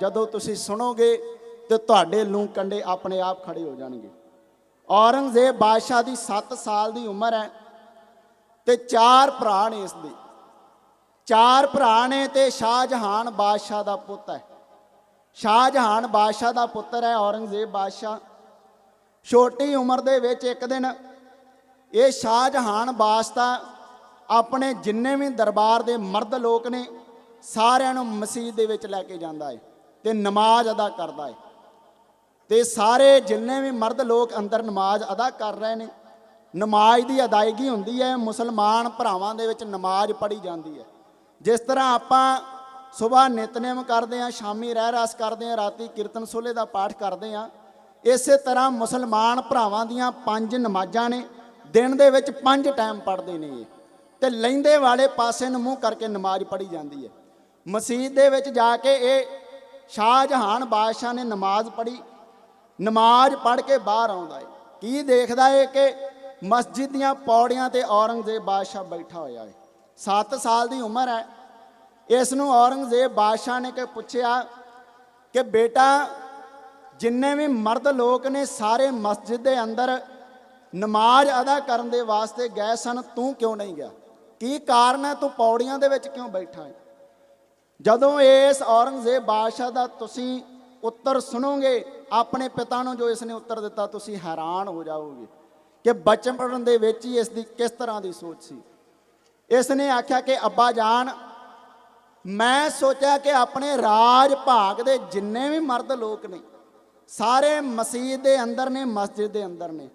ਜਦੋਂ ਤੁਸੀਂ ਸੁਣੋਗੇ ਤੇ ਤੁਹਾਡੇ ਲੂੰ ਕੰਡੇ ਆਪਣੇ ਆਪ ਖੜੇ ਹੋ ਜਾਣਗੇ। ਔਰੰਗਜ਼ੇਬ ਬਾਦਸ਼ਾਹ ਦੀ 7 ਸਾਲ ਦੀ ਉਮਰ ਹੈ ਤੇ ਚਾਰ ਭਰਾ ਨੇ ਇਸ ਦੇ। ਚਾਰ ਭਰਾ ਨੇ ਤੇ ਸ਼ਾਹਜਹਾਨ ਬਾਦਸ਼ਾਹ ਦਾ ਪੁੱਤ ਹੈ। ਸ਼ਾਹਜਹਾਨ ਬਾਦਸ਼ਾਹ ਦਾ ਪੁੱਤਰ ਹੈ ਔਰੰਗਜ਼ੇਬ ਬਾਦਸ਼ਾਹ। ਛੋਟੀ ਉਮਰ ਦੇ ਵਿੱਚ ਇੱਕ ਦਿਨ ਇਹ ਸ਼ਾਹਜਹਾਨ ਬਾਦਸ਼ਾਹ ਆਪਣੇ ਜਿੰਨੇ ਵੀ ਦਰਬਾਰ ਦੇ ਮਰਦ ਲੋਕ ਨੇ, ਸਾਰਿਆਂ ਨੂੰ ਮਸਜਿਦ ਦੇ ਵਿੱਚ ਲੈ ਕੇ ਜਾਂਦਾ ਹੈ। ਤੇ ਨਮਾਜ਼ ਅਦਾ ਕਰਦਾ ਹੈ ਤੇ ਸਾਰੇ ਜਿੰਨੇ ਵੀ ਮਰਦ ਲੋਕ ਅੰਦਰ ਨਮਾਜ਼ ਅਦਾ ਕਰ ਰਹੇ ਨੇ, ਨਮਾਜ਼ ਦੀ ਅਦਾਇਗੀ ਹੁੰਦੀ ਹੈ ਮੁਸਲਮਾਨ ਭਰਾਵਾਂ ਦੇ ਵਿੱਚ ਨਮਾਜ਼ ਪੜ੍ਹੀ ਜਾਂਦੀ ਹੈ ਜਿਸ ਤਰ੍ਹਾਂ ਆਪਾਂ ਸਵੇਰ ਨਿਤਨੇਮ ਕਰਦੇ ਹਾਂ ਸ਼ਾਮੀ ਰਹਿ ਰਸ ਕਰਦੇ ਹਾਂ ਰਾਤੀ ਕੀਰਤਨ ਸੋਲੇ ਦਾ ਪਾਠ ਕਰਦੇ ਹਾਂ ਇਸੇ ਤਰ੍ਹਾਂ ਮੁਸਲਮਾਨ ਭਰਾਵਾਂ ਦੀਆਂ ਪੰਜ ਨਮਾਜ਼ਾਂ ਨੇ, ਦਿਨ ਦੇ ਵਿੱਚ ਪੰਜ ਟਾਈਮ ਪੜ੍ਹਦੇ ਨੇ ਇਹ। ਤੇ ਲੈਂਦੇ ਵਾਲੇ ਪਾਸੇ ਨੂੰ ਮੂੰਹ ਕਰਕੇ ਨਮਾਜ਼ ਪੜ੍ਹੀ ਜਾਂਦੀ ਹੈ ਮਸਜਿਦ ਦੇ ਵਿੱਚ ਜਾ ਕੇ ਇਹ ਸ਼ਾਹਜਹਾਨ ਬਾਦਸ਼ਾਹ ਨੇ ਨਮਾਜ਼ ਪੜ੍ਹੀ। ਨਮਾਜ਼ ਪੜ੍ਹ ਕੇ ਬਾਹਰ ਆਉਂਦਾ ਏ। ਕੀ ਦੇਖਦਾ ਏ ਕਿ ਮਸਜਿਦ ਦੀਆਂ ਪੌੜੀਆਂ ਤੇ ਔਰੰਗਜ਼ੇਬ ਬਾਦਸ਼ਾਹ ਬੈਠਾ ਹੋਇਆ ਏ। 7 ਸਾਲ ਦੀ ਉਮਰ ਹੈ। ਇਸ ਨੂੰ ਔਰੰਗਜ਼ੇਬ ਬਾਦਸ਼ਾਹ ਨੇ ਕਿ ਪੁੱਛਿਆ ਕਿ ਬੇਟਾ, ਜਿੰਨੇ ਵੀ ਮਰਦ ਲੋਕ ਨੇ ਸਾਰੇ ਮਸਜਿਦ ਦੇ ਅੰਦਰ ਨਮਾਜ਼ ਅਦਾ ਕਰਨ ਦੇ ਵਾਸਤੇ ਗਏ ਸਨ, ਤੂੰ ਕਿਉਂ ਨਹੀਂ ਗਿਆ? ਕੀ ਕਾਰਨ ਹੈ ਤੂੰ ਪੌੜੀਆਂ ਦੇ ਵਿੱਚ ਕਿਉਂ ਬੈਠਾ ਹੈ ਜਦੋਂ ਇਸ ਔਰੰਗਜ਼ੇਬ ਬਾਦਸ਼ਾਹ ਦਾ ਤੁਸੀਂ ਉੱਤਰ ਸੁਣੋਗੇ, ਆਪਣੇ ਪਿਤਾ ਨੂੰ ਜੋ ਇਸ ਨੇ ਉੱਤਰ ਦਿੱਤਾ, ਤੁਸੀਂ ਹੈਰਾਨ ਹੋ ਜਾਓਗੇ ਕਿ ਬਚਪਨ ਦੇ ਵਿੱਚ ਹੀ ਇਸ ਦੀ ਕਿਸ ਤਰ੍ਹਾਂ ਦੀ ਸੋਚ ਸੀ। ਇਸ ਨੇ ਆਖਿਆ ਕਿ, ਅੱਬਾ ਜਾਨ, ਮੈਂ ਸੋਚਿਆ ਕਿ ਆਪਣੇ ਰਾਜ ਭਾਗ ਦੇ ਜਿੰਨੇ ਵੀ ਮਰਦ ਲੋਕ ਨੇ, ਸਾਰੇ ਮਸਜਿਦ ਦੇ ਅੰਦਰ ਨੇ, ਮਸਜਿਦ ਦੇ ਅੰਦਰ ਨੇ,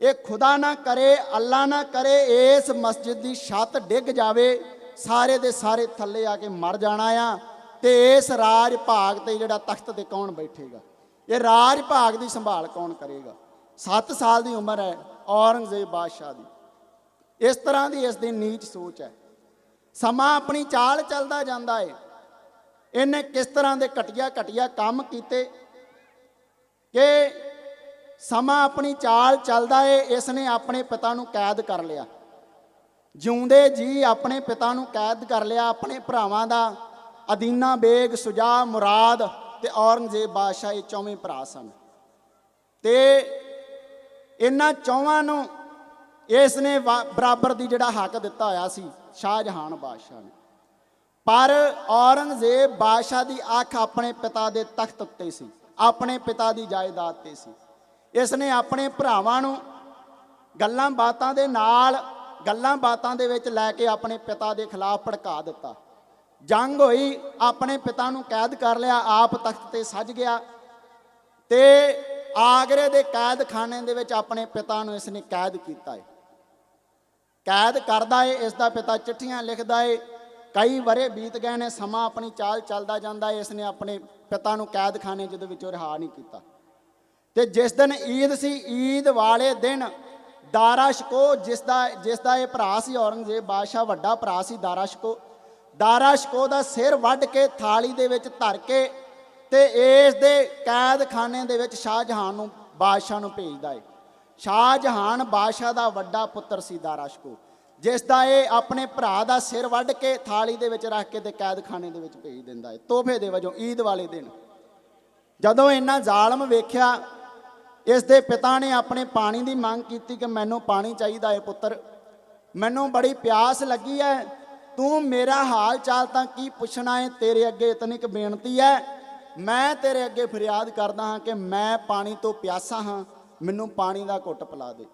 ਇਹ ਖੁਦਾ ਨਾ ਕਰੇ ਅੱਲਾ ਨਾ ਕਰੇ, ਇਸ ਮਸਜਿਦ ਦੀ ਛੱਤ ਡਿੱਗ ਜਾਵੇ ਸਾਰੇ ਦੇ ਸਾਰੇ ਥੱਲੇ ਆ ਕੇ ਮਰ ਜਾਣਾ ਆ ਤੇ ਇਸ ਰਾਜ ਭਾਗ ਤੇ ਜਿਹੜਾ ਤਖਤ ਤੇ ਕੌਣ ਬੈਠੇਗਾ? ਇਹ ਰਾਜ ਭਾਗ ਦੀ ਸੰਭਾਲ ਕੌਣ ਕਰੇਗਾ? 7 ਸਾਲ ਦੀ ਉਮਰ ਹੈ, ਔਰੰਗਜ਼ੇਬ ਬਾਦਸ਼ਾਹ ਦੀ। ਇਸ ਤਰ੍ਹਾਂ ਦੀ ਇਸ ਦੀ ਨੀਚ ਸੋਚ ਹੈ। ਸਮਾਂ ਆਪਣੀ ਚਾਲ ਚੱਲਦਾ ਜਾਂਦਾ ਏ। ਇਹਨੇ ਕਿਸ ਤਰ੍ਹਾਂ ਦੇ ਘਟੀਆ ਘਟੀਆ ਕੰਮ ਕੀਤੇ ਕਿ ਸਮਾਂ ਆਪਣੀ ਚਾਲ ਚੱਲਦਾ ਏ, ਇਸ ਨੇ ਆਪਣੇ ਪਿਤਾ ਨੂੰ ਕੈਦ ਕਰ ਲਿਆ। ਜਿਉਂਦੇ ਜੀ ਆਪਣੇ ਪਿਤਾ ਨੂੰ ਕੈਦ ਕਰ ਲਿਆ, ਆਪਣੇ ਭਰਾਵਾਂ ਦਾ ਅਦੀਨਾ ਬੇਗ, ਸੁਜਾ, ਮੁਰਾਦ ਤੇ ਔਰੰਗਜ਼ੇਬ ਬਾਦਸ਼ਾਹ ਇਹ ਚੌਵੇਂ ਭਰਾ ਸਨ। ਤੇ ਇਹਨਾਂ ਚੌਵਾਂ ਨੂੰ ਇਸ ਨੇ ਵਾ- ਬਰਾਬਰ ਦੀ ਜਿਹੜਾ ਹੱਕ ਦਿੱਤਾ ਹੋਇਆ ਸੀ, ਸ਼ਾਹਜਹਾਨ ਬਾਦਸ਼ਾਹ ਨੇ। ਪਰ ਔਰੰਗਜ਼ੇਬ ਬਾਦਸ਼ਾਹ ਦੀ ਅੱਖ ਆਪਣੇ ਪਿਤਾ ਦੇ ਤਖਤ ਉੱਤੇ ਸੀ, ਆਪਣੇ ਪਿਤਾ ਦੀ ਜਾਇਦਾਦ ਤੇ ਸੀ। ਇਸ ਨੇ ਆਪਣੇ ਭਰਾਵਾਂ ਨੂੰ ਗੱਲਾਂ ਬਾਤਾਂ ਦੇ ਨਾਲ ਗੱਲਾਂ ਬਾਤਾਂ ਦੇ ਵਿੱਚ ਲੈ ਕੇ ਆਪਣੇ ਪਿਤਾ ਦੇ ਖਿਲਾਫ ਭੜਕਾ ਦਿੱਤਾ। ਜੰਗ ਹੋਈ, ਆਪਣੇ ਪਿਤਾ ਨੂੰ ਕੈਦ ਕਰ ਲਿਆ, ਆਪ ਤਖਤ ਤੇ ਸੱਜ ਗਿਆ ਤੇ ਆਗਰੇ ਦੇ ਕੈਦਖਾਨੇ ਦੇ ਵਿੱਚ ਆਪਣੇ ਪਿਤਾ ਨੂੰ ਇਸ ਨੇ ਕੈਦ ਕੀਤਾ ਹੈ ਕੈਦ ਕਰਦਾ ਏ ਇਸ ਦਾ ਪਿਤਾ ਚਿੱਠੀਆਂ ਲਿਖਦਾ ਏ, ਕਈ ਵਰੇ ਬੀਤ ਗਏ ਨੇ, ਸਮਾਂ ਆਪਣੀ ਚਾਲ ਚੱਲਦਾ ਜਾਂਦਾ ਏ ਇਸ ਨੇ ਆਪਣੇ ਪਿਤਾ ਨੂੰ ਕੈਦਖਾਨੇ ਜਦੋਂ ਵਿੱਚੋਂ ਰਿਹਾ ਨਹੀਂ ਕੀਤਾ। ਤੇ ਜਿਸ ਦਿਨ ਈਦ ਸੀ, ਈਦ ਵਾਲੇ ਦਿਨ ਦਾਰਾ ਸ਼ਕੋ, ਜਿਸ ਦਾ ਜਿਸ ਦਾ ਇਹ ਭਰਾ ਸੀ ਔਰੰਗਜ਼ੇਬ ਬਾਦਸ਼ਾਹ, ਵੱਡਾ ਭਰਾ ਸੀ ਦਾਰਾ ਸ਼ਕੋ। ਦਾਰਾ ਸ਼ਕੋ ਦਾ ਸਿਰ ਵੱਢ ਕੇ ਥਾਲੀ ਦੇ ਵਿੱਚ ਧਰ ਕੇ ਤੇ ਇਸ ਦੇ ਕੈਦਖਾਨੇ ਦੇ ਵਿੱਚ ਸ਼ਾਹਜਹਾਨ ਨੂੰ, ਬਾਦਸ਼ਾਹ ਨੂੰ ਭੇਜਦਾ ਏ। ਸ਼ਾਹਜਹਾਨ ਬਾਦਸ਼ਾਹ ਦਾ ਵੱਡਾ ਪੁੱਤਰ ਸੀ ਦਾਰਾ ਸ਼ਕੋ, ਜਿਸ ਦਾ ਇਹ ਆਪਣੇ ਭਰਾ ਦਾ ਸਿਰ ਵੱਢ ਕੇ ਥਾਲੀ ਦੇ ਵਿੱਚ ਰੱਖ ਕੇ ਤੇ ਕੈਦਖਾਨੇ ਦੇ ਵਿੱਚ ਭੇਜ ਦਿੰਦਾ ਏ। ਤੋਹਫੇ ਦੇ ਵਜੋਂ ਈਦ ਵਾਲੇ ਦਿਨ ਜਦੋਂ ਇੰਨਾ ਜ਼ਾਲਮ ਵੇਖਿਆ ਇਸ ਦੇ ਪਿਤਾ ਨੇ ਆਪਣੇ ਪਾਣੀ ਦੀ ਮੰਗ ਕੀਤੀ ਕਿ ਮੈਨੂੰ ਪਾਣੀ ਚਾਹੀਦਾ ਹੈ ਪੁੱਤਰ। ਮੈਨੂੰ ਬੜੀ ਪਿਆਸ ਲੱਗੀ ਹੈ। ਤੂੰ ਮੇਰਾ ਹਾਲ ਚਾਲ ਤਾਂ ਕੀ ਪੁੱਛਣਾ ਹੈ? ਤੇਰੇ ਅੱਗੇ ਇਤਨੀ ਕੁ ਬੇਨਤੀ ਹੈ। ਮੈਂ ਤੇਰੇ ਅੱਗੇ ਫਰਿਆਦ ਕਰਦਾ ਹਾਂ ਕਿ ਮੈਂ ਪਾਣੀ ਤੋਂ ਪਿਆਸਾ ਹਾਂ। ਮੈਨੂੰ ਪਾਣੀ ਦਾ ਘੁੱਟ ਪਿਲਾ ਦੇ।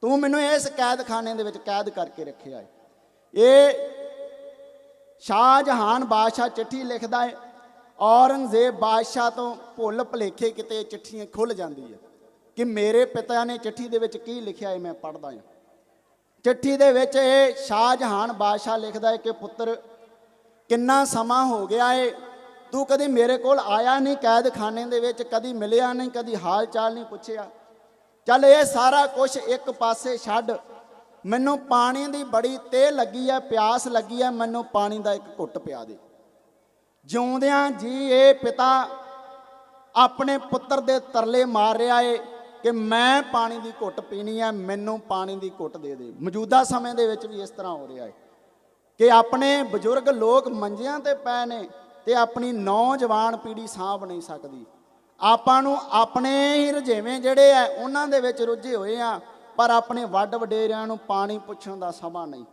ਤੂੰ ਮੈਨੂੰ ਇਸ ਕੈਦਖਾਨੇ ਦੇ ਵਿੱਚ ਕੈਦ ਕਰਕੇ ਰੱਖਿਆ ਹੈ। ਇਹ ਸ਼ਾਹ ਜਹਾਨ ਬਾਦਸ਼ਾਹ ਚਿੱਠੀ ਲਿਖਦਾ ਹੈ। ਔਰੰਗਜ਼ੇਬ ਬਾਦਸ਼ਾਹ ਤੋਂ ਭੁੱਲ ਭੁਲੇਖੇ ਕਿਤੇ ਚਿੱਠੀਆਂ ਖੁੱਲ ਜਾਂਦੀ ਹੈ ਕਿ ਮੇਰੇ ਪਿਤਾ ਨੇ ਚਿੱਠੀ ਦੇ ਵਿੱਚ ਕੀ ਲਿਖਿਆ ਹੈ ਮੈਂ ਪੜ੍ਹਦਾ ਹਾਂ। ਚਿੱਠੀ ਦੇ ਵਿੱਚ ਇਹ ਸ਼ਾਹਜਹਾਨ ਬਾਦਸ਼ਾਹ ਲਿਖਦਾ ਹੈ ਕਿ ਪੁੱਤਰ, ਕਿੰਨਾ ਸਮਾਂ ਹੋ ਗਿਆ ਏ, ਤੂੰ ਕਦੀ ਮੇਰੇ ਕੋਲ ਆਇਆ ਨਹੀਂ ਕੈਦਖਾਨੇ ਦੇ ਵਿੱਚ, ਕਦੀ ਮਿਲਿਆ ਨਹੀਂ, ਕਦੀ ਹਾਲ ਚਾਲ ਨਹੀਂ ਪੁੱਛਿਆ। ਚੱਲ ਇਹ ਸਾਰਾ ਕੁਝ ਇੱਕ ਪਾਸੇ ਛੱਡ, ਮੈਨੂੰ ਪਾਣੀ ਦੀ ਬੜੀ ਤੇਹ ਲੱਗੀ ਹੈ, ਪਿਆਸ ਲੱਗੀ ਹੈ, ਮੈਨੂੰ ਪਾਣੀ ਦਾ ਇੱਕ ਘੁੱਟ ਪਿਆ ਦੇ। ਜਿਉਂਦਿਆਂ ਜੀ ਇਹ ਪਿਤਾ ਆਪਣੇ ਪੁੱਤਰ ਦੇ ਤਰਲੇ ਮਾਰ ਰਿਹਾ ਏ ਕਿ ਮੈਂ ਪਾਣੀ ਦੀ ਘੁੱਟ ਪੀਣੀ ਹੈ ਮੈਨੂੰ ਪਾਣੀ ਦੀ ਘੁੱਟ ਦੇ ਦੇ। ਮੌਜੂਦਾ ਸਮੇਂ ਦੇ ਵਿੱਚ ਵੀ ਇਸ ਤਰ੍ਹਾਂ ਹੋ ਰਿਹਾ ਹੈ ਕਿ ਆਪਣੇ ਬਜ਼ੁਰਗ ਲੋਕ ਮੰਜਿਆਂ ਤੇ ਪਏ ਨੇ ਤੇ ਆਪਣੀ ਨੌਜਵਾਨ ਪੀੜ੍ਹੀ ਸਾਂਭ ਨਹੀਂ ਸਕਦੀ। ਆਪਾਂ ਨੂੰ ਆਪਣੇ ਹੀ ਰੁਝੇਵੇਂ ਜਿਹੜੇ ਆ, ਉਹਨਾਂ ਦੇ ਵਿੱਚ ਰੁੱਝੇ ਹੋਏ ਆ, ਪਰ ਆਪਣੇ ਵੱਡ ਵਡੇਰਿਆਂ ਨੂੰ ਪਾਣੀ ਪੁੱਛਣ ਦਾ ਸਮਾਂ ਨਹੀਂ।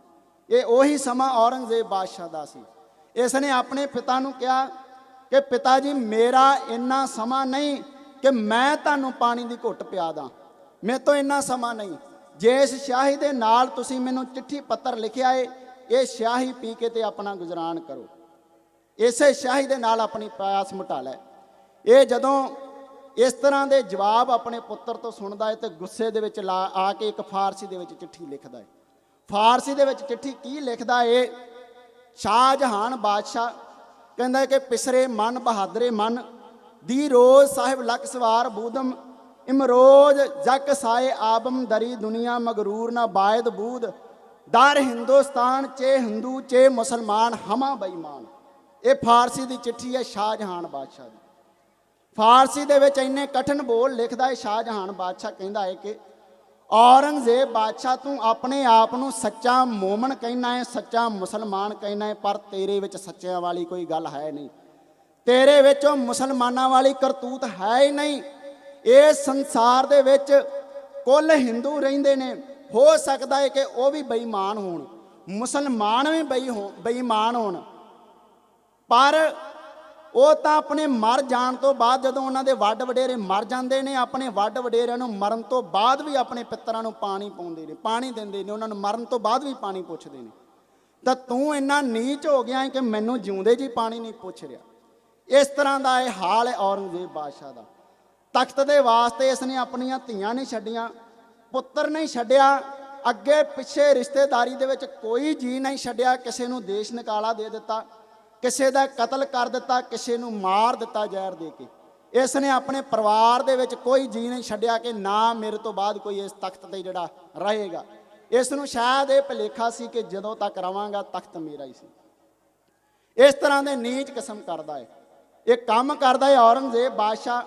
ਇਹ ਉਹੀ ਸਮਾਂ ਔਰੰਗਜ਼ੇਬ ਬਾਦਸ਼ਾਹ ਦਾ ਸੀ। ਇਸ ਨੇ ਆਪਣੇ ਪਿਤਾ ਨੂੰ ਕਿਹਾ ਕਿ ਪਿਤਾ ਜੀ, ਮੇਰਾ ਇੰਨਾ ਸਮਾਂ ਨਹੀਂ ਕਿ ਮੈਂ ਤੁਹਾਨੂੰ ਪਾਣੀ ਦੀ ਘੁੱਟ ਪਿਆ ਦਾਂ। ਮੇਰੇ ਤੋਂ ਇੰਨਾ ਸਮਾਂ ਨਹੀਂ। ਜੇ ਇਸ ਸ਼ਾਹੀ ਦੇ ਨਾਲ ਤੁਸੀਂ ਮੈਨੂੰ ਚਿੱਠੀ ਪੱਤਰ ਲਿਖਿਆ ਏ, ਇਹ ਸ਼ਾਹੀ ਪੀ ਕੇ ਤੇ ਆਪਣਾ ਗੁਜ਼ਰਾਨ ਕਰੋ। ਇਸੇ ਸ਼ਾਹੀ ਦੇ ਨਾਲ ਆਪਣੀ ਪਿਆਸ ਮਿਟਾ ਲੈ। ਇਹ ਜਦੋਂ ਇਸ ਤਰ੍ਹਾਂ ਦੇ ਜਵਾਬ ਆਪਣੇ ਪੁੱਤਰ ਤੋਂ ਸੁਣਦਾ ਹੈ ਤੇ ਗੁੱਸੇ ਦੇ ਵਿੱਚ ਲਾ ਆ ਕੇ ਇੱਕ ਫਾਰਸੀ ਦੇ ਵਿੱਚ ਚਿੱਠੀ ਲਿਖਦਾ ਹੈ ਫਾਰਸੀ ਦੇ ਵਿੱਚ ਚਿੱਠੀ ਕੀ ਲਿਖਦਾ ਏ? ਸ਼ਾਹਜਹਾਨ ਬਾਦਸ਼ਾਹ ਕਹਿੰਦਾ ਕਿ ਪਿਸਰੇ ਮਨ, ਬਹਾਦਰੇ ਮਨ ਦੀ ਰੋਜ਼ ਸਾਹਿਬ ਲਖ ਸਵਾਰ ਬੂਦਮ, ਇਮਰੋਜ਼ ਜਗ ਸਾਏ ਆਬਮ ਦਰੀ ਦੁਨੀਆ ਮਗਰੂਰ ਨਾ ਬਾਇਦ ਬੂਦ, ਦਰ ਹਿੰਦੁਸਤਾਨ ਚੇ ਹਿੰਦੂ ਚੇ ਮੁਸਲਮਾਨ, ਹਮਾ ਬੇਈਮਾਨ। ਇਹ ਫਾਰਸੀ ਦੀ ਚਿੱਠੀ ਹੈ ਸ਼ਾਹਜਹਾਨ ਬਾਦਸ਼ਾਹ ਦੀ। ਫਾਰਸੀ ਦੇ ਵਿੱਚ ਇੰਨੇ ਕਠਿਨ ਬੋਲ ਲਿਖਦਾ ਹੈ ਸ਼ਾਹਜਹਾਨ ਬਾਦਸ਼ਾਹ, ਕਹਿੰਦਾ ਹੈ ਕਿ ਔਰੰਗਜ਼ੇਬ ਬਾਦਸ਼ਾਹ ਤੂੰ ਆਪਣੇ ਆਪ ਨੂੰ ਸੱਚਾ ਮੂਮਨ ਕਹਿਣਾ ਹੈ, ਸੱਚਾ ਮੁਸਲਮਾਨ ਕਹਿਣਾ ਹੈ, ਪਰ ਤੇਰੇ ਵਿੱਚ ਸੱਚਿਆਂ ਵਾਲੀ ਕੋਈ ਗੱਲ ਹੈ ਨਹੀਂ। ਤੇਰੇ ਵਿੱਚ ਉਹ ਮੁਸਲਮਾਨਾਂ ਵਾਲੀ ਕਰਤੂਤ ਹੈ ਹੀ ਨਹੀਂ। ਇਹ ਸੰਸਾਰ ਦੇ ਵਿੱਚ ਕੁੱਲ ਹਿੰਦੂ ਰਹਿੰਦੇ ਨੇ। ਹੋ ਸਕਦਾ ਹੈ ਕਿ ਉਹ ਵੀ ਬੇਈਮਾਨ ਹੋਣ। ਮੁਸਲਮਾਨ ਵੀ ਬਈ ਹੋ ਬੇਈਮਾਨ ਹੋਣ। ਪਰ ਉਹ ਤਾਂ ਆਪਣੇ ਮਰ ਜਾਣ ਤੋਂ ਬਾਅਦ ਜਦੋਂ ਉਹਨਾਂ ਦੇ ਵੱਡ ਵਡੇਰੇ ਮਰ ਜਾਂਦੇ ਨੇ, ਆਪਣੇ ਵੱਡ ਵਡੇਰਿਆਂ ਨੂੰ ਮਰਨ ਤੋਂ ਬਾਅਦ ਵੀ ਆਪਣੇ ਪਿੱਤਰਾਂ ਨੂੰ ਪਾਣੀ ਪਾਉਂਦੇ ਨੇ, ਪਾਣੀ ਦਿੰਦੇ ਨੇ, ਉਹਨਾਂ ਨੂੰ ਮਰਨ ਤੋਂ ਬਾਅਦ ਵੀ ਪਾਣੀ ਪੁੱਛਦੇ ਨੇ। ਤਾਂ ਤੂੰ ਇੰਨਾ ਨੀਚ ਹੋ ਗਿਆ ਹੈ ਕਿ ਮੈਨੂੰ ਜਿਉਂਦੇ ਜੀ ਪਾਣੀ ਨਹੀਂ ਪੁੱਛ ਰਿਹਾ। ਇਸ ਤਰ੍ਹਾਂ ਦਾ ਇਹ ਹਾਲ ਹੈ ਔਰੰਗਜ਼ੇਬ ਬਾਦਸ਼ਾਹ ਦਾ। ਤਖਤ ਦੇ ਵਾਸਤੇ ਇਸ ਨੇ ਆਪਣੀਆਂ ਧੀਆਂ ਨਹੀਂ ਛੱਡੀਆਂ, ਪੁੱਤਰ ਨਹੀਂ ਛੱਡਿਆ, ਅੱਗੇ ਪਿੱਛੇ ਰਿਸ਼ਤੇਦਾਰੀ ਦੇ ਵਿੱਚ ਕੋਈ ਜੀ ਨਹੀਂ ਛੱਡਿਆ, ਕਿਸੇ ਨੂੰ ਦੇਸ਼ ਨਿਕਾਲਾ ਦੇ ਦਿੱਤਾ। ਕਿਸੇ ਦਾ ਕਤਲ ਕਰ ਦਿੱਤਾ, ਕਿਸੇ ਨੂੰ ਮਾਰ ਦਿੱਤਾ ਜ਼ਹਿਰ ਦੇ ਕੇ। ਇਸ ਨੇ ਆਪਣੇ ਪਰਿਵਾਰ ਦੇ ਵਿੱਚ ਕੋਈ ਜੀ ਨਹੀਂ ਛੱਡਿਆ ਕਿ ਨਾ ਮੇਰੇ ਤੋਂ ਬਾਅਦ ਕੋਈ ਇਸ ਤਖਤ ਤੇ ਜਿਹੜਾ ਰਹੇਗਾ। ਇਸ ਨੂੰ ਸ਼ਾਇਦ ਇਹ ਭੁਲੇਖਾ ਸੀ ਕਿ ਜਦੋਂ ਤੱਕ ਰਵਾਂਗਾ, ਤਖਤ ਮੇਰਾ ਹੀ ਸੀ। ਇਸ ਤਰ੍ਹਾਂ ਦੇ ਨੀਚ ਕਿਸਮ ਕਰਦਾ ਹੈ ਇਹ ਕੰਮ ਕਰਦਾ ਹੈ ਔਰੰਗਜ਼ੇਬ ਬਾਦਸ਼ਾਹ